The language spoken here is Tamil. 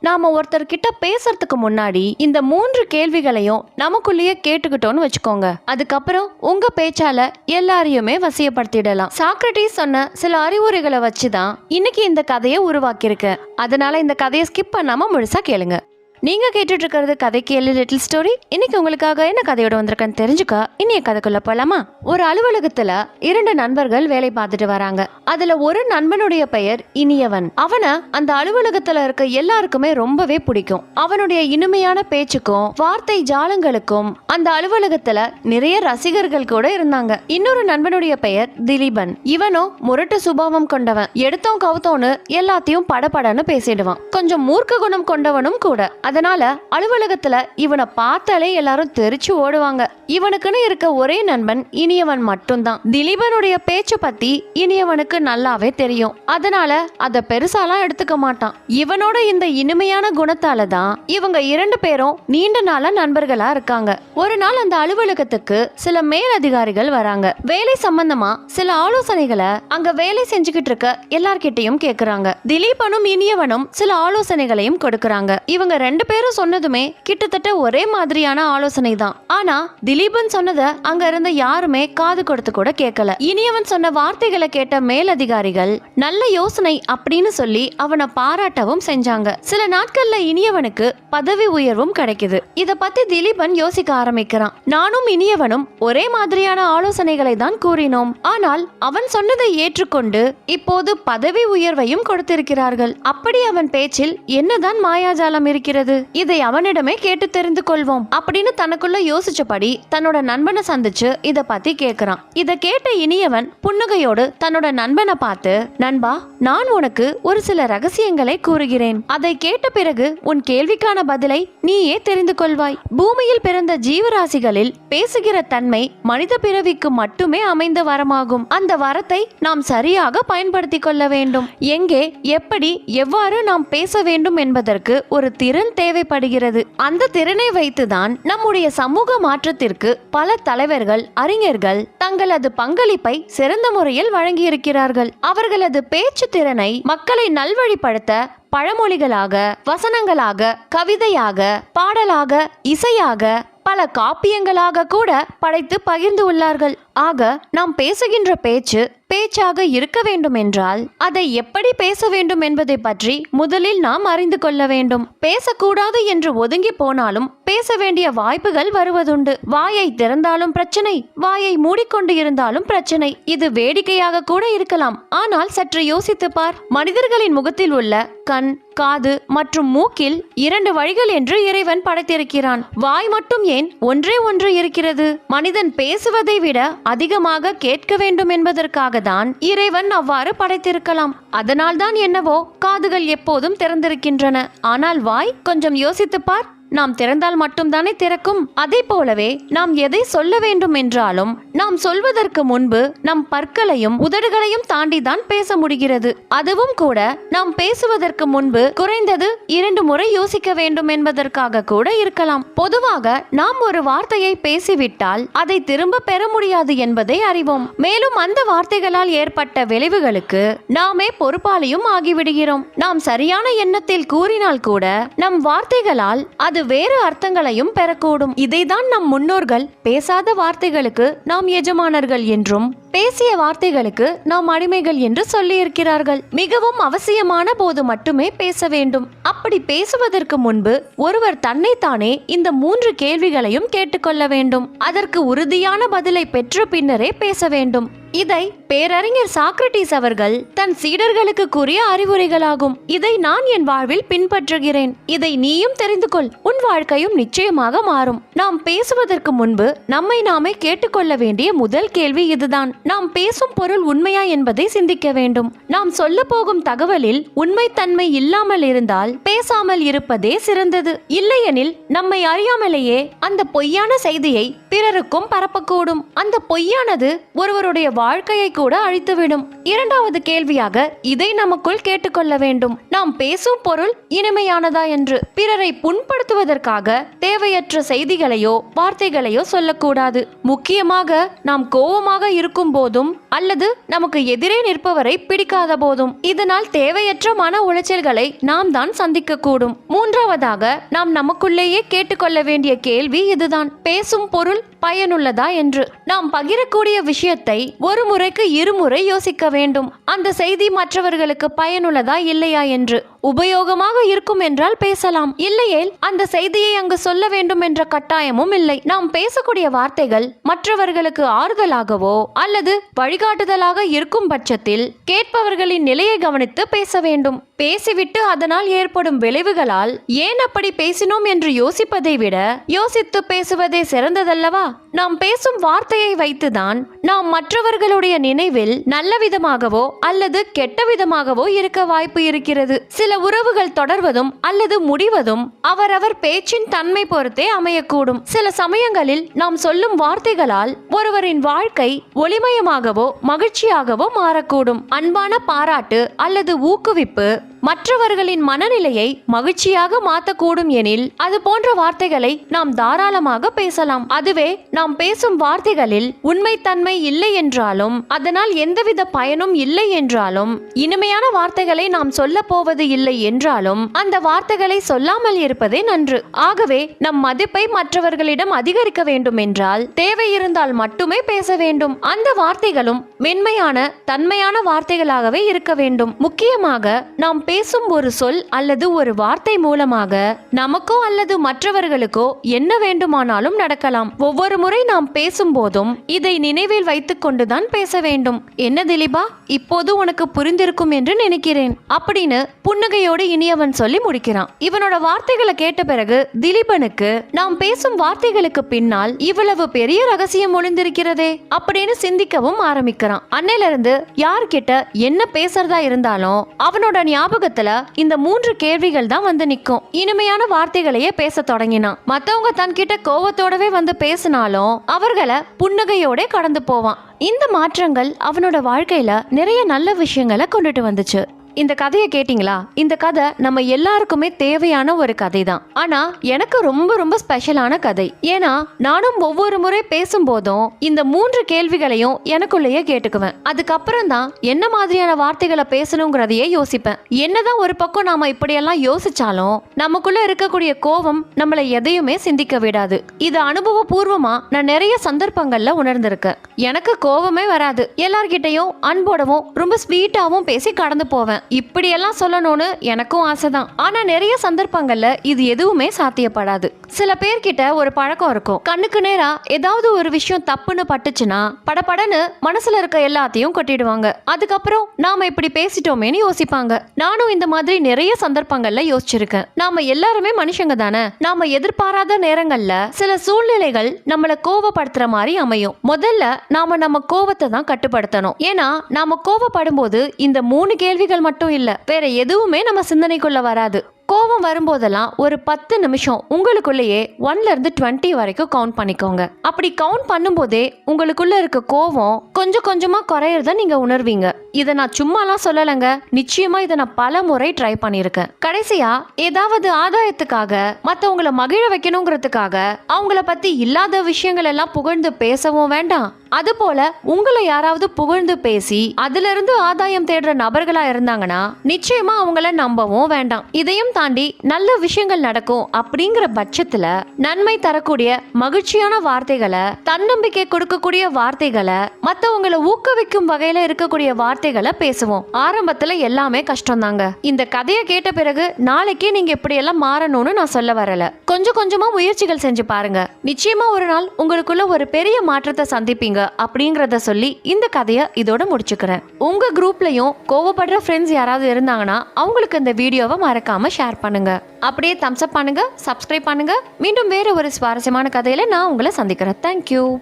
நாம ஒருத்தர் கிட்ட பேசுறதுக்கு முன்னாடி இந்த மூன்று கேள்விகளையும் நமக்குள்ளேயே கேட்டுக்கிட்டோம்னு வச்சுக்கோங்க. அதுக்கப்புறம் உங்க பேச்சால எல்லாரையுமே வசியப்படுத்திடலாம். சாக்ரட்டிஸ் சொன்ன சில அறிவுரைகளை வச்சுதான் இன்னைக்கு இந்த கதையை உருவாக்கியிருக்கு. அதனால இந்த கதையை ஸ்கிப் பண்ணாம முழுசா கேளுங்க. நீங்கள் கேட்டுட்டு இருக்கிறது கதைக்கு எல்லு லிட்டில் ஸ்டோரி இன்னைக்கு உங்களுக்காக என்ன கதையோட வந்திருக்கேன்னு தெரிஞ்சுக்க இன்னைய கதைக்குள்ள போலாமா? ஒரு அலுவலகத்துல இரண்டு நண்பர்கள் வேலை பார்த்துட்டு வராங்க. அதுல ஒரு நண்பனுடைய பெயர் இனியவன். அவனை அந்த அலுவலகத்துல இருக்க எல்லாருக்குமே ரொம்பவே பிடிக்கும். அவனுடைய இனிமையான பேச்சுக்கும் வார்த்தை ஜாலங்களுக்கும் அந்த அலுவலகத்துல நிறைய ரசிகர்கள் கூட இருந்தாங்க. இன்னொரு நண்பனுடைய பெயர் திலீபன். இவனும் முரட்டு சுபாவம் கொண்டவன். எடுத்தோம் கவுத்தோன்னு எல்லாத்தையும் படபடன்னு பேசிடுவான். கொஞ்சம் மூர்க்க குணம் கொண்டவனும் கூட. அதனால அலுவலகத்துல இவனை பார்த்தாலே எல்லாரும் தெரிச்சு ஓடுவாங்க. இவனுக்குன்னு இருக்க ஒரே நண்பன் இனியவன் மட்டும்தான். திலீபனுடைய பேச்ச பத்தி இனியவனுக்கு நல்லாவே தெரியும். அதனால அத பெருசாலாம் எடுத்துக்க மாட்டான். இவனோட இந்த இனிமையான குணத்தால தான் இவங்க இரண்டு பேரும் நீண்ட நாளா நண்பர்களா இருக்காங்க. ஒரு நாள் அந்த அலுவலகத்துக்கு சில மேலதிகாரிகள் வராங்க. வேலை சம்பந்தமா சில ஆலோசனைகளை அங்க வேலை செஞ்சுக்கிட்டு இருக்க எல்லார்கிட்டயும் கேக்குறாங்க. திலீபனும் இனியவனும் சில ஆலோசனைகளையும் கொடுக்கறாங்க. இவங்க ரெண்டு ரெண்டு பேரும் சொன்னதுமே கிட்டத்தட்ட ஒரே மாதிரியான ஆலோசனை தான் ஆனா திலீபன் சொன்னதை அங்க இருந்த யாருமே காது கொடுத்து கூட கேட்கல. இனியவன் சொன்ன வார்த்தைகளை கேட்ட மேலதிகாரிகள் நல்ல யோசனை அப்படின்னு சொல்லி அவனை பாராட்டவும் செஞ்சாங்க. சில நாட்கள்ல இனியவனுக்கு பதவி உயர்வும் கிடைக்குது. இத பத்தி திலீபன் யோசிக்க ஆரம்பிக்கிறான். நானும் இனியவனும் ஒரே மாதிரியான ஆலோசனைகளை தான் கூறினோம். ஆனால் அவன் சொன்னதை ஏற்றுக்கொண்டு இப்போது பதவி உயர்வையும் கொடுத்திருக்கிறார்கள். அப்படி அவன் பேச்சில் என்னதான் மாயாஜாலம் இருக்கிறது? இதை அவனிடமே கேட்டு தெரிந்து கொள்வோம். அப்படின்னு தனக்குள்ள யோசிச்சபடி தன்னோட நண்பனை சந்திச்சு இத பத்தி கேக்குறான். இத கேட்ட இனியவன் புன்னகையோடு தன்னோட நண்பனை பார்த்து நண்பா நான் உனக்கு ஒரு சில ரகசியங்களை கூறுகிறேன். அதை கேட்ட பிறகு உன் கேள்விக்கான பதிலை நீயே தெரிந்து கொள்வாய். பூமியில் பிறந்த ஜீவராசிகளில் பேசுகிற தன்மை மனித பிறவிக்கு மட்டுமே அமைந்த வரமாகும். அந்த வரத்தை நாம் சரியாக பயன்படுத்திக் கொள்ள வேண்டும். எங்கே எப்படி எவ்வாறு நாம் பேச வேண்டும் என்பதற்கு ஒரு திறன் தேவைப்படுகிறது. அந்த திறனை வைத்துதான் நம்முடைய சமூக மாற்றத்திற்கு பல தலைவர்கள் அறிஞர்கள் தங்களது பங்களிப்பை சிறந்த முறையில் வழங்கியிருக்கிறார்கள். அவர்களது பேச்சு திறனை மக்களை நல்வழிப்படுத்த பழமொழிகளாக வசனங்களாக கவிதையாக பாடலாக இசையாக பல காப்பியங்களாக கூட படைத்து பகிர்ந்து உள்ளார்கள். ஆக நாம் பேசுகின்ற பேச்சு பேச்சாக இருக்க வேண்டும் என்றால் அதை எப்படி பேச வேண்டும் என்பதை பற்றி முதலில் நாம் அறிந்து கொள்ள வேண்டும். பேசக்கூடாது என்று ஒதுங்கி போனாலும் பேச வேண்டிய வாய்ப்புகள் வருவதுண்டு. வாயை திறந்தாலும் பிரச்சனை வாயை மூடிக்கொண்டு இருந்தாலும் பிரச்சனை. இது வேடிக்கையாக கூட இருக்கலாம். ஆனால் சற்று யோசித்து பார். மனிதர்களின் முகத்தில் உள்ள கண் காது மற்றும் மூக்கில் இரண்டு வழிகள் என்று இறைவன் படைத்திருக்கிறான். வாய் மட்டும் ஏன் ஒன்றே ஒன்று இருக்கிறது? மனிதன் பேசுவதை விட அதிகமாக கேட்க வேண்டும் என்பதற்காக தான் இறைவன் அவ்வாறு படைத்திருக்கலாம். அதனால்தான் என்னவோ காதுகள் எப்போதும் திறந்திருக்கின்றன. ஆனால் வாய் கொஞ்சம் யோசித்துப் பார். நாம் திறந்தால் மட்டும்தானே திறக்கும்? அதே போலவே நாம் எதை சொல்ல வேண்டும் என்றாலும் நாம் சொல்வதற்கு முன்பு நம் பற்களையும் உதடுகளையும் தாண்டிதான் பேச முடிகிறது. அதுவும் கூட நாம் பேசுவதற்கு முன்பு குறைந்தது இரண்டு முறை யோசிக்க வேண்டும் என்பதற்காக கூட இருக்கலாம். பொதுவாக நாம் ஒரு வார்த்தையை பேசிவிட்டால் அதை திரும்ப பெற முடியாது என்பதை அறிவோம். மேலும் அந்த வார்த்தைகளால் ஏற்பட்ட விளைவுகளுக்கு நாமே பொறுப்பாளியும் ஆகிவிடுகிறோம். நாம் சரியான எண்ணத்தில் கூறினால் கூட நம் வார்த்தைகளால் அது வேறு அர்த்தங்களையும் பெறக்கூடும். இதைதான் நம் முன்னோர்கள் பேசாத வார்த்தைகளுக்கு நாம் எஜமானர்கள் என்றும் பேசிய வார்த்தைகளுக்கு நாம் அடிமைகள் என்று சொல்லியிருக்கிறார்கள். மிகவும் அவசியமான போது மட்டுமே பேச வேண்டும். அப்படி பேசுவதற்கு முன்பு ஒருவர் தன்னைத்தானே இந்த மூன்று கேள்விகளையும் கேட்டுக்கொள்ள வேண்டும். அதற்கு உறுதியான பதிலை பெற்ற பின்னரே பேச வேண்டும். இதை பேரறிஞர் சாக்ரட்டிஸ் அவர்கள் தன் சீடர்களுக்கு கூறிய அறிவுரைகளாகும். இதை நான் என் வாழ்வில் பின்பற்றுகிறேன். இதை நீயும் தெரிந்து கொள். உன் வாழ்க்கையும் நிச்சயமாக மாறும். நாம் பேசுவதற்கு முன்பு நம்மை நாமே கேட்டுக்கொள்ள வேண்டிய முதல் கேள்வி இதுதான். நாம் பேசும் பொருள் உண்மையா என்பதை சிந்திக்க வேண்டும். நாம் சொல்ல போகும் தகவலில் உண்மைத்தன்மை இல்லாமல் இருந்தால் பேசாமல் இருப்பதே சிறந்தது. இல்லையெனில் நம்மை அறியாமலேயே அந்த பொய்யான செய்தியை பிறருக்கும் பரப்பக்கூடும். அந்த பொய்யானது ஒருவருடைய வாழ்க்கையை கூட அழித்துவிடும். இரண்டாவது கேள்வியாக இதை நமக்குள் கேட்டுக்கொள்ள வேண்டும். நாம் பேசும் பொருள் இனிமையானதா என்று பிறரை புண்படுத்துவதற்காக தேவையற்ற செய்திகளையோ வார்த்தைகளையோ சொல்லக்கூடாது. முக்கியமாக நாம் கோபமாக இருக்கும் போதும் அல்லது நமக்கு எதிரே நிற்பவரை பிடிக்காத போதும். இதனால் தேவையற்ற மன உளைச்சல்களை நாம் தான் சந்திக்க கூடும் மூன்றாவதாக நாம் நமக்குள்ளேயே கேட்டுக்கொள்ள வேண்டிய கேள்வி இதுதான். பேசும் பொருள் பயனுள்ளதா என்று. நாம் பகிரக்கூடிய விஷயத்தை ஒரு முறைக்கு இருமுறை யோசிக்க வேண்டும். அந்த செய்தி மற்றவர்களுக்கு பயனுள்ளதா இல்லையா என்று. உபயோகமாக இருக்கும் என்றால் பேசலாம். இல்லையேல் அந்த செய்தியை அங்கு சொல்ல வேண்டும் என்ற கட்டாயமும் இல்லை. நாம் பேசக்கூடிய வார்த்தைகள் மற்றவர்களுக்கு ஆறுதலாகவோ அல்லது வழிகாட்டுதலாக இருக்கும் பட்சத்தில் கேட்பவர்களின் நிலையை கவனித்து பேச வேண்டும். பேசிவிட்டு அதனால் ஏற்படும் விளைவுகளால் ஏன் அப்படி பேசினோம் என்று யோசிப்பதை விட யோசித்து பேசுவதே சிறந்ததல்லவா? நாம் பேசும் வார்த்தையை வைத்துதான் நாம் மற்றவர்களுடைய நினைவில் நல்ல விதமாகவோ அல்லது கெட்ட விதமாகவோ இருக்க வாய்ப்பு இருக்கிறது. சில உறவுகள் தொடர்வதும் அல்லது முடிவதும் அவரவர் பேச்சின் தன்மை பொறுத்தே அமையக்கூடும். சில சமயங்களில் நாம் சொல்லும் வார்த்தைகளால் ஒருவரின் வாழ்க்கை ஒளிமயமாகவோ மகிழ்ச்சியாகவோ மாறக்கூடும். அன்பான பாராட்டு அல்லது ஊக்குவிப்பு மற்றவர்களின் மனநிலையை மகிழ்ச்சியாக மாற்றக்கூடும் எனில் அது போன்ற வார்த்தைகளை நாம் தாராளமாக பேசலாம். அதுவே நாம் பேசும் வார்த்தைகளில் உண்மைத்தன்மை இல்லை என்றாலும் அதனால் எந்தவித பயனும் இல்லை என்றாலும் இனிமையான வார்த்தைகளை நாம் சொல்ல போவது இல்லை என்றாலும் அந்த வார்த்தைகளை சொல்லாமல் இருப்பதே நன்று. ஆகவே நம் மதிப்பை மற்றவர்களிடம் அதிகரிக்க வேண்டும் என்றால் தேவை இருந்தால் மட்டுமே பேச வேண்டும். அந்த வார்த்தைகளும் மென்மையான தன்மையான வார்த்தைகளாகவே இருக்க வேண்டும். முக்கியமாக நாம் பேசும் ஒரு சொல் அல்லது ஒரு வார்த்தை மூலமாக நமக்கோ அல்லது மற்றவர்களுக்கோ என்ன வேண்டுமானாலும் நடக்கலாம். ஒவ்வொரு முறை நாம் பேசும்போதும் இதை நினைவில் வைத்துக் கொண்டுதான் பேச வேண்டும். என்ன திலீபா? இப்போது உனக்கு புரிந்திருக்கும் என்று நினைக்கிறேன். அப்படின்னு புன்னகையோடு இனியவன் சொல்லி முடிக்கிறான். இவனோட வார்த்தைகளை கேட்ட பிறகு திலீபனுக்கு நாம் பேசும் வார்த்தைகளுக்கு பின்னால் இவ்வளவு பெரிய ரகசியம் ஒளிந்திருக்கிறதே அப்படின்னு சிந்திக்கவும் ஆரம்பிக்கிறான். அன்னையிலிருந்து யார்கிட்ட என்ன பேசுறதா இருந்தாலும் அவனோட ஞாபகம் ஞாபகத்துல இந்த மூன்று கேள்விகள் தான் வந்து நிக்கும். இனிமையான வார்த்தைகளையே பேச தொடங்கினான். மத்தவங்க தன்கிட்ட கோவத்தோடவே வந்து பேசினாலும் அவர்களை புன்னகையோட கடந்து போவான். இந்த மாற்றங்கள் அவனோட வாழ்க்கையில நிறைய நல்ல விஷயங்களை கொண்டுட்டு வந்துச்சு. இந்த கதையை கேட்டிங்களா? இந்த கதை நம்ம எல்லாருக்குமே தேவையான ஒரு கதை தான் ஆனா எனக்கு ரொம்ப ரொம்ப ஸ்பெஷலான கதை. ஏன்னா நானும் ஒவ்வொரு முறை பேசும்போதும் இந்த மூன்று கேள்விகளையும் எனக்குள்ளேயே கேட்டுக்குவேன். அதுக்கப்புறம் தான் என்ன மாதிரியான வார்த்தைகளை பேசணுங்கிறதையே யோசிப்பேன். என்னதான் ஒரு பக்கம் நாம இப்படியெல்லாம் யோசிச்சாலும் நமக்குள்ள இருக்கக்கூடிய கோபம் நம்மளை எதையுமே சிந்திக்க விடாது. இது அனுபவபூர்வமா நான் நிறைய சந்தர்ப்பங்கள்ல உணர்ந்திருக்கேன். எனக்கு கோபமே வராது. எல்லார்கிட்டையும் அன்போடவும் ரொம்ப ஸ்வீட்டாவும் பேசி கடந்து போவேன். இப்படியெல்லாம் சொல்லணும்னு எனக்கும் ஆசை தான் ஆனால் நிறைய சந்தர்ப்பங்களில் இது எதுவுமே சாத்தியப்படாது. சில பேர்கிட்ட ஒரு பழக்கம் இருக்கும். கண்ணுக்கு நேரா ஏதாவது ஒரு விஷயம் தப்புன்னு பட்டுச்சுன்னா படபடன்னு மனசுல இருக்க எல்லாத்தையும் கொட்டிடுவாங்க. அதுக்கப்புறம் நாம இப்படி பேசிட்டோமேனு யோசிப்பாங்க. நானும் இந்த மாதிரி நிறைய சந்தர்ப்பங்கள்ல யோசிச்சிருக்கேன். நாம எல்லாருமே மனுஷங்க தானே. நாம எதிர்பாராத நேரங்கள்ல சில சூழ்நிலைகள் நம்மள கோவப்படுத்துற மாதிரி அமையும். முதல்ல நாம நம்ம கோவத்தை தான் கட்டுப்படுத்தணும். ஏன்னா நாம கோவப்படும் போது இந்த மூணு கேள்விகள் மட்டும் இல்ல வேற எதுவுமே நம்ம சிந்தனைக்குள்ள வராது. கோவம் வரும்போதெல்லாம் ஒரு பத்து நிமிஷம் உங்களுக்குள்ளேயே ஒன்லேருந்து டுவெண்ட்டி வரைக்கும் கவுண்ட் பண்ணிக்கோங்க. அப்படி கவுண்ட் பண்ணும்போதே உங்களுக்குள்ள இருக்க கோவம் கொஞ்சம் கொஞ்சமாக குறையிறத நீங்கள் உணர்வீங்க. இதை நான் சும்மாலாம் சொல்லலைங்க. நிச்சயமாக இதை நான் பல முறை ட்ரை பண்ணியிருக்கேன். கடைசியாக ஏதாவது ஆதாயத்துக்காக மற்றவங்களை மகிழ வைக்கணுங்கிறதுக்காக அவங்கள பற்றி இல்லாத விஷயங்கள் எல்லாம் புகழ்ந்து பேசவும் வேண்டாம். அதுபோல உங்களை யாராவது புகழ்ந்து பேசி அதுல இருந்து ஆதாயம் தேடுற நபர்களா இருந்தாங்கன்னா நிச்சயமா அவங்கள நம்பவும் வேண்டாம். இதையும் தாண்டி நல்ல விஷயங்கள் நடக்கும் அப்படிங்கிற பட்சத்துல நன்மை தரக்கூடிய மகிழ்ச்சியான வார்த்தைகளை தன்னம்பிக்கை கொடுக்கக்கூடிய வார்த்தைகளை மத்தவங்களை ஊக்குவிக்கும் வகையில இருக்கக்கூடிய வார்த்தைகளை பேசுவோம். ஆரம்பத்துல எல்லாமே கஷ்டம் தாங்க இந்த கதையை கேட்ட பிறகு நாளைக்கே நீங்க எப்படி எல்லாம் மாறணும்னு நான் சொல்ல வரல. கொஞ்சம் கொஞ்சமா முயற்சிகள் செஞ்சு பாருங்க. நிச்சயமா ஒரு நாள் உங்களுக்குள்ள ஒரு பெரிய மாற்றத்தை சந்திப்பீங்க. அப்படிங்கிறத சொல்லி இந்த கதையை இதோட முடிச்சுக்கிறேன். உங்க குரூப்லயும் கோவப்படுற ஃப்ரெண்ட்ஸ் யாராவது இருந்தாங்கன்னா அவங்களுக்கு இந்த வீடியோவை மறக்காம ஷேர் பண்ணுங்க. அப்படியே தம்ஸ் அப் பண்ணுங்க சப்ஸ்கிரைப் பண்ணுங்க. மீண்டும் வேற ஒரு சுவாரஸ்யமான கதையில நான் உங்களை சந்திக்கிறேன். தேங்க்யூ